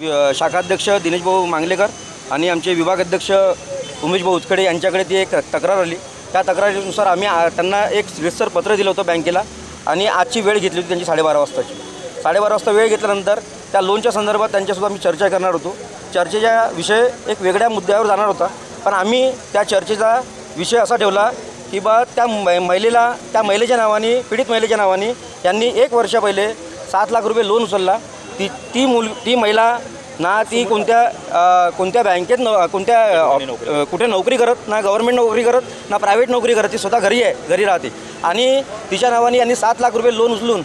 शाखाध्यक्ष दिनेश भाऊ मांगलेकर आणि आमचे विभागाध्यक्ष उमेशभाऊ उमेश भाऊ उचकडे यांच्याकडे ती एक तक्रार आली. त्या तक्रारीनुसार आम्ही त्यांना एक रितसर पत्र दिलं होतं बँकेला आणि आजची वेळ घेतली होती त्यांची साडेबारा वाजताची. साडेबारा वाजता वेळ घेतल्यानंतर त्या लोनच्या संदर्भात त्यांच्यासोबत आम्ही चर्चा करणार होतो. चर्चेचा विषय एक वेगळ्या मुद्द्यावर जाणार होता. पण आम्ही त्या चर्चेचा विषय असा ठेवला की बा त्या मै- महिलेला त्या महिलेच्या नावाने पीडित महिलेच्या नावाने यांनी एक वर्षा पहिले सात लाख रुपये लोन उचलला. ती ती मुल ती महिला ना ती कोणत्या कोणत्या बँकेत न कोणत्या कुठे नोकरी करत ना गव्हर्नमेंट नोकरी करत ना प्रायव्हेट नोकरी करत ती स्वतः घरी आहे घरी राहते. आणि तिच्या नावाने यांनी सात लाख रुपये लोन उचलून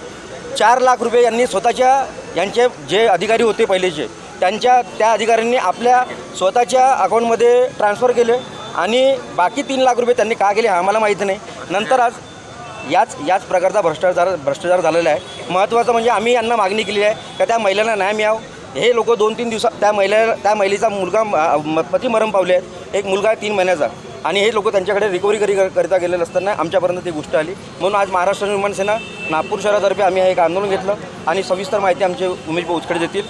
चार लाख रुपये यांनी स्वतःच्या यांचे जे अधिकारी होते पहिलेचे त्यांच्या त्या अधिकाऱ्यांनी आपल्या स्वतःच्या अकाउंटमध्ये ट्रान्सफर केले आणि बाकी तीन लाख रुपये त्यांनी का केले हे आम्हाला माहिती नाही. नंतर आज याच याच प्रकारचा भ्रष्टाचार भ्रष्टाचार झालेला आहे. महत्त्वाचं म्हणजे आम्ही यांना मागणी केली आहे का त्या महिलांना न्याय मिळावं. हे लोक दोन तीन दिवसात त्या महिला त्या महिलेचा मुलगा म- पती मरण पावले आहेत. एक मुलगा आहे तीन महिन्याचा. आणि हे लोक त्यांच्याकडे रिकव्हरी करी करिता गेलेलं असताना आमच्यापर्यंत ती गोष्ट आली. म्हणून आज महाराष्ट्र निर्माण सेना नागपूर शहरातर्फे आम्ही हे एक आंदोलन घेतलं आणि सविस्तर माहिती आमचे उमेश भाऊ उचकडे देतील.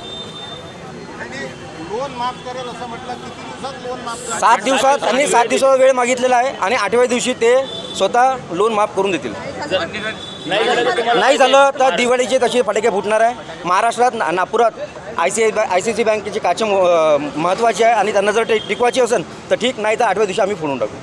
सात दिवसात त्यांनी सात दिवसाचा वेळ मागितलेला आहे आणि आठव्या दिवशी ते स्वतः लोन माफ करून देतील. नाही झालं तर दिवाळीचे तसे फटाके फुटणार आहे. महाराष्ट्रात ना- नागपुरात I C I I C C बँकेची काचे महत्त्वाची आहे आणि त्यांना जर ते टिकवायची असेल तर ठीक नाही तर आठव्या दिवशी आम्ही फोडून टाकू.